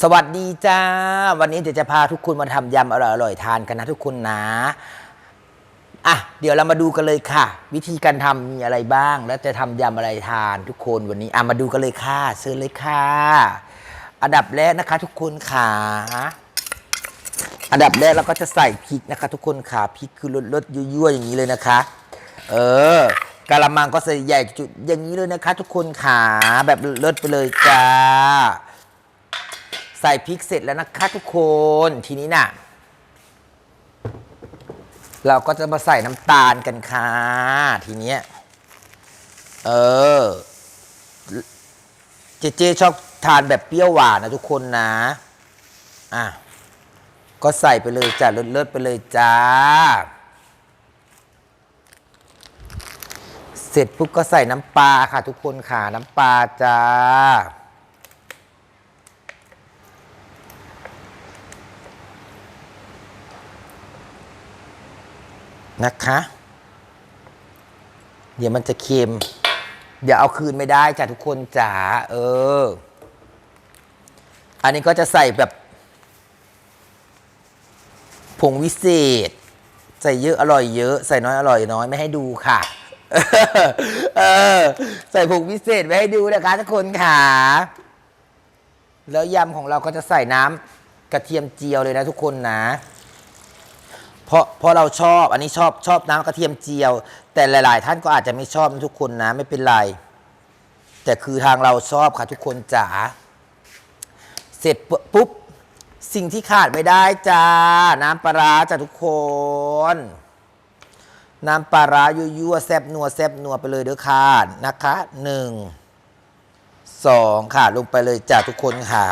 สวัสดีจ้า วันนี้เดี๋ยวจะพาทุกคนมาทำยำอร่อยๆทานกันนะทุกคนนะอะเดี๋ยวเรามาดูกันเลยค่ะ วิธีการทำมีอะไรบ้าง แล้วจะทำยำอะไรทานทุกคนวันนี้อะมาดูกันเลยค่ะเชิญเลยค่ะ อันดับแรกนะคะ ทุกคนค่ะอันดับแรกเราก็จะใส่พริกนะคะ ทุกคนค่ะพริกคือรสๆยั่วๆอย่างนี้เลยนะคะ เออกะละมังก็ใส่ใหญ่จุดอย่างนี้เลยนะคะ ทุกคนค่ะแบบเลิศไปเลยจ้า ใส่พริกเสร็จแล้วนะคะทุกคนทีนี้น่ะ เราก็จะมาใส่น้ำตาลกันค่ะ ทีเนี้ยเออ เจเจชอบทานแบบเปรี้ยวหวานนะทุกคนนะ อะ ก็ใส่ไปเลยจ้ะเลิศๆไปเลยจ้า เสร็จปุ๊บก็ใส่น้ำปลาค่ะทุกคนค่ะ น้ำปลาจ้า นะคะ เดี๋ยวมันจะเค็ม เดี๋ยวเอาคืนไม่ได้จ้ะทุกคนจ๋าเออ อันนี้ก็จะใส่แบบผงวิเศษ ใส่เยอะอร่อยเยอะ ใส่น้อยอร่อยน้อยไม่ให้ดูค่ะเออใส่ผงวิเศษไว้ให้ดูนะคะทุกคนค่ะ แล้วยำของเราก็จะใส่น้ำกระเทียมเจียวเลยนะทุกคนนะ เพราะเพราะเราชอบอันนี้ชอบชอบน้ำกระเทียมเจียว แต่หลาย ๆ ท่านก็อาจจะไม่ชอบทุกคนนะไม่เป็นไร แต่คือทางเราชอบค่ะทุกคนจ๋าเสร็จปุ๊บสิ่งที่ขาดไม่ได้จ้า น้ำปลาร้าจ้าทุกคน น้ำปลาร้ายั่วๆแซบนัวแซบนัวไปเลยเด้อค่ะนะคะหนึ่งสองค่ะลงไปเลยจ้าทุกคนค่ะ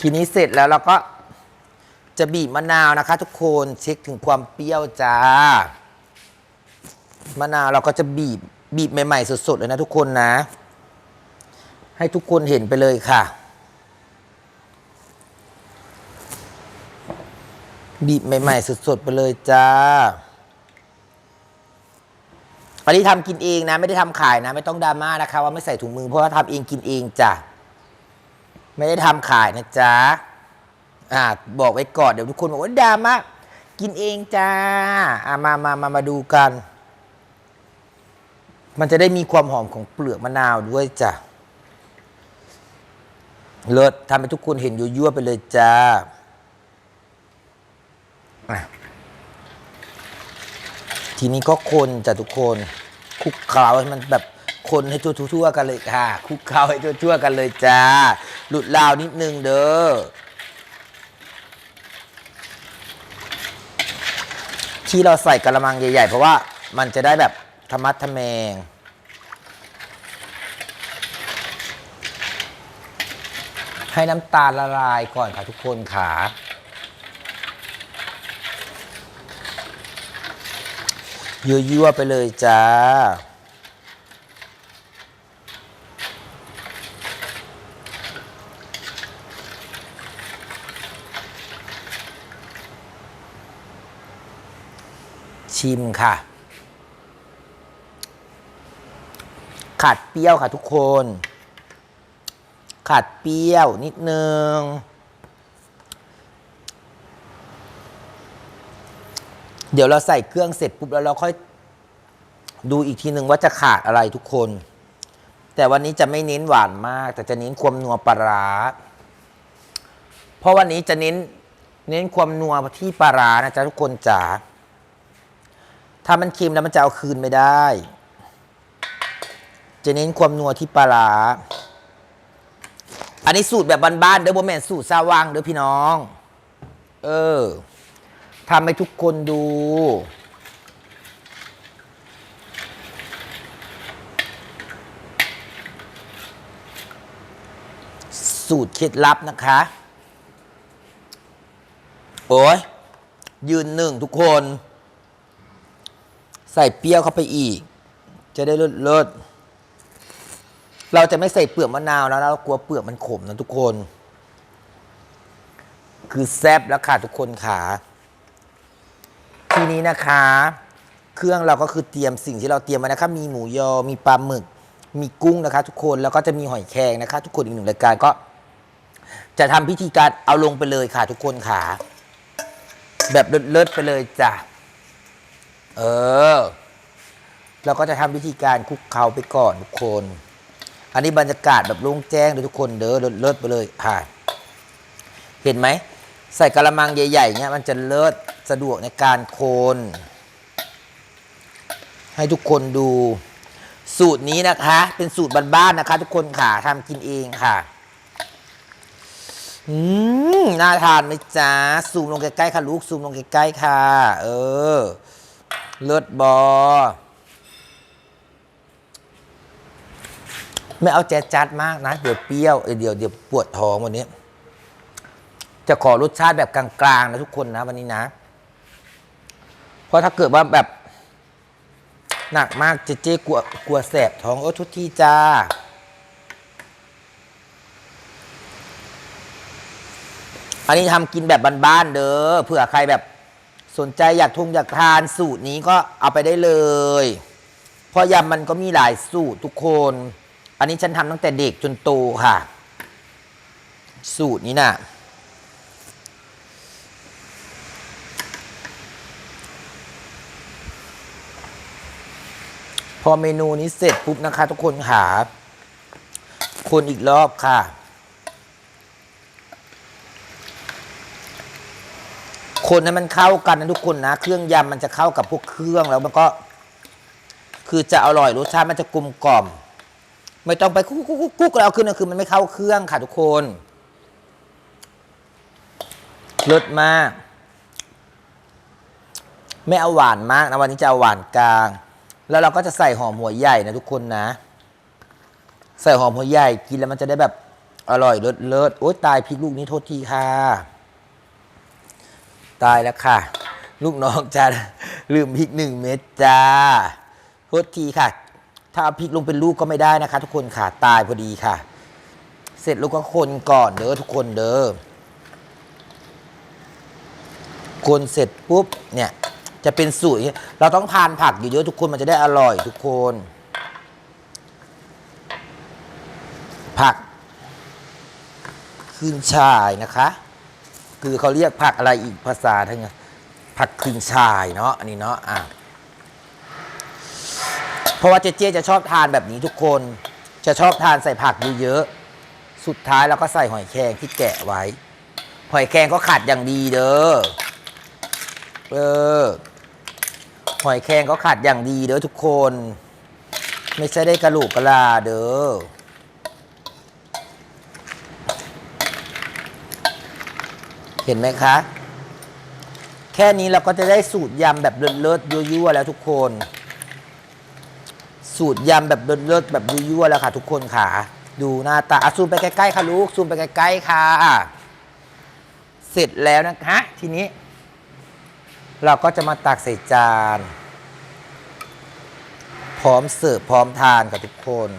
ทีนี้เสร็จแล้วเราก็ จะบีบมะนาวนะคะ ทุกคนเช็คถึงความเปรี้ยวจ้ามะนาวเราก็จะบีบบีบใหม่ ๆ สดๆเลยนะทุกคนนะ ให้ทุกคนเห็นไปเลยค่ะ บีบใหม่ ๆ สดๆไปเลยจ้าอันนี้ทำกินเองนะ ไม่ได้ทำขายนะ ไม่ต้องดราม่านะคะ ว่าไม่ใส่ถุงมือเพราะว่าทำเองกินเองจ้ะไม่ได้ทำขายนะจ๊ะ อ่าบอกไว้ก่อนเดี๋ยวทุกคนบอกว่าดราม่ากินเองจ้าอ่ามามามามาดูกัน มันจะได้มีความหอมของเปลือกมะนาวด้วยจ้ะเลิศทำให้ทุกคนเห็นยั่วๆไปเลยจ้าทีนี้ก็คนจ้ะทุกคนคลุกเคล้าให้มันแบบคนให้ทั่วๆกันเลยค่ะคลุกเคล้าให้ทั่วๆกันเลยจ้า หลุดลาวนิดนึงเด้อ ที่เราใส่กระมังใหญ่ ๆ เพราะว่ามันจะได้แบบธรรมัดทะเมงให้น้ำตาลละลายก่อนค่ะทุกคนขายั่วๆไปเลยจ้า ชิมค่ะ ขาดเปรี้ยวค่ะทุกคน ขาดเปรี้ยวนิดนึง เดี๋ยวเราใส่เครื่องเสร็จปุ๊บแล้วเราค่อยดูอีกทีหนึ่งว่าจะขาดอะไรทุกคน แต่วันนี้จะไม่เน้นหวานมาก แต่จะเน้นความนัวปลาร้าเพราะวันนี้จะเน้นเน้นความนัวที่ปลาร้านะจ๊ะทุกคนจ๋า ถ้ามันเค็มแล้วมันจะเอาคืนไม่ได้ จะเน้นความนัวที่ปลาอันนี้สูตรแบบบ้านๆเด้อโบแมนสูตรซาวังเด้อพี่น้อง เออทำให้ทุกคนดู สูตรเคล็ดลับนะคะ โอ้ยยืนหนึ่งทุกคน ใส่เปรี้ยวเข้าไปอีก จะได้เลิศเลิศเราจะไม่ใส่เปลือกมะนาวแล้วเรากลัวเปลือกมันขมนะทุกคน คือแซบแล้วค่ะทุกคนขาทีนี้นะคะ เครื่องเราก็คือเตรียมสิ่งที่เราเตรียมไว้นะคะ มีหมูยอ มีปลาหมึก มีกุ้งนะคะ ทุกคนแล้วก็จะมีหอยแครงนะคะ ทุกคนอีกหนึ่งรายการก็ จะทำพิธีการเอาลงไปเลยค่ะ ทุกคนค่ะแบบเลิศๆไปเลยจ้ะ เออ เราก็จะทำวิธีการคุกเคล้าไปก่อนทุกคน อันนี้บรรยากาศแบบโล่งแจ้งเลยทุกคนเด้อเลิศไปเลยค่ะเห็นไหม ใส่กระมังใหญ่ๆเนี่ยมันจะเลิศสะดวกในการโคนให้ทุกคนดูสูตรนี้นะคะ เป็นสูตรบ้านๆนะคะ ทุกคนค่ะทำกินเองค่ะอืมน่าทานไหมจ๊ะซูมลงใกล้ๆค่ะลูกซูมลงใกล้ๆค่ะ เออ เลิศบอไม่เอาแจ๊จัดมากนะเดี๋ยวเปรี้ยวเอ้เดี๋ยวเดี๋ยวปวดท้องวันนี้ จะขอรสชาติแบบกลางๆนะทุกคนนะวันนี้นะ เพราะถ้าเกิดว่าแบบหนักมากเจเจกลัวกลัวแสบท้องเออทุกทีจ้าอันนี้ทำกินแบบบ้านๆเด้อเผื่อใครแบบ สนใจอยากทุงอยากทานสูตรนี้ก็เอาไปได้เลย เพราะยำมันก็มีหลายสูตรทุกคน อันนี้ฉันทำตั้งแต่เด็กจนโตค่ะ สูตรนี้น่ะพอเมนูนี้เสร็จปุ๊บนะคะ ทุกคนค่ะคนอีกรอบค่ะ คนให้มันเข้ากันนะทุกคนนะ เครื่องยำมันจะเข้ากับพวกเครื่องแล้วมันก็ คือจะอร่อยรสชาติมันจะกลมกล่อม ไม่ต้องไปกุ๊กกุ๊กกุ๊กกุ๊กแล้วเอาขึ้นนะคือมันไม่เข้าเครื่องค่ะทุกคนรสมาก ไม่เอาหวานมากนะวันนี้จะเอาหวานกลาง แล้วเราก็จะใส่หอมหัวใหญ่นะทุกคนนะ ใส่หอมหัวใหญ่กินแล้วมันจะได้แบบอร่อยเลิศเลิศโอ๊ยตายพริกลูกนี้โทษทีค่ะ ตายแล้วค่ะ ลูกน้องจะลืมพริกหนึ่งเม็ดจ้าโทษทีค่ะ ถ้าเอาพริกลงเป็นลูกก็ไม่ได้นะคะ ทุกคนค่ะตายพอดีค่ะ เสร็จล้วก็คนก่อนเด้อทุกคนเด้อคนเสร็จปุ๊บเนี่ยจะเป็นสูตรอย่างนี้เราต้องทานผักเยอะๆทุกคนมันจะได้อร่อยทุกคน ผักขึ้นชายนะคะ คือเขาเรียกผักอะไรอีกภาษาทั้งนั้นผักขึ้นชายเนาะอันนี้เนาะอะเพราะว่าเจเจจะชอบทานแบบนี้ทุกคน จะชอบทานใส่ผักเยอะๆสุดท้ายเราก็ใส่หอยแครงที่แกะไว้ หอยแครงก็ขัดอย่างดีเด้อเออหอยแครงก็ขัดอย่างดีเด้อทุกคน ไม่ใช่ได้กระลูกกระลาเด้อ ห็นไหมคะ แค่นี้เราก็จะได้สูตรยำแบบเลิศๆยั่วๆแล้วทุกคน สูตรยำแบบเลิศๆแบบยั่วๆแล้วค่ะทุกคนค่ะ ดูหน้าตาอะซูมไปใกล้ๆค่ะลูกซูมไปใกล้ๆค่ะเสร็จแล้วนะคะทีนี้ เราก็จะมาตักใส่จาน พร้อมเสิร์ฟพร้อมทานกับทุกคน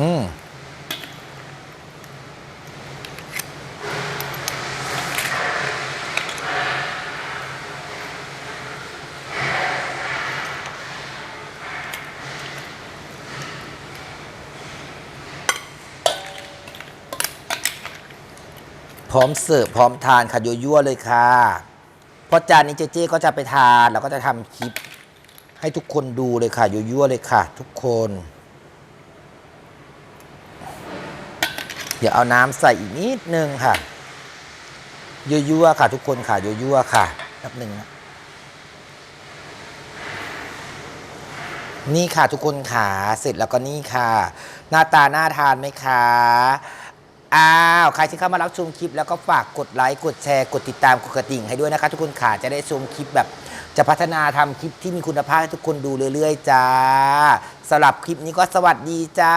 อืมพร้อมเสิร์ฟพร้อมทานค่ะยั่วๆเลยค่ะ เพราะจานนี้เจเจก็จะไปทาน แล้วก็จะทำคลิป ให้ทุกคนดูเลยค่ะยั่วๆเลยค่ะ ทุกคน เดี๋ยวเอาน้ำใส่อีกนิดนึงค่ะ ยั่วๆค่ะ ทุกคนค่ะ ยั่วๆค่ะแป๊บหนึ่งนี่ค่ะทุกคนค่ะ เสร็จแล้วก็นี่ค่ะ หน้าตาน่าทานไหมคะอ้าว ใครที่เข้ามารับชมคลิปแล้วก็ฝากกดไลค์ กดแชร์ กดติดตาม กดกระดิ่งให้ด้วยนะคะ ทุกคนค่ะจะได้ชมคลิปแบบ จะพัฒนาทำคลิปที่มีคุณภาพให้ทุกคนดูเรื่อยๆ จ้าสำหรับคลิปนี้ก็สวัสดีจ้า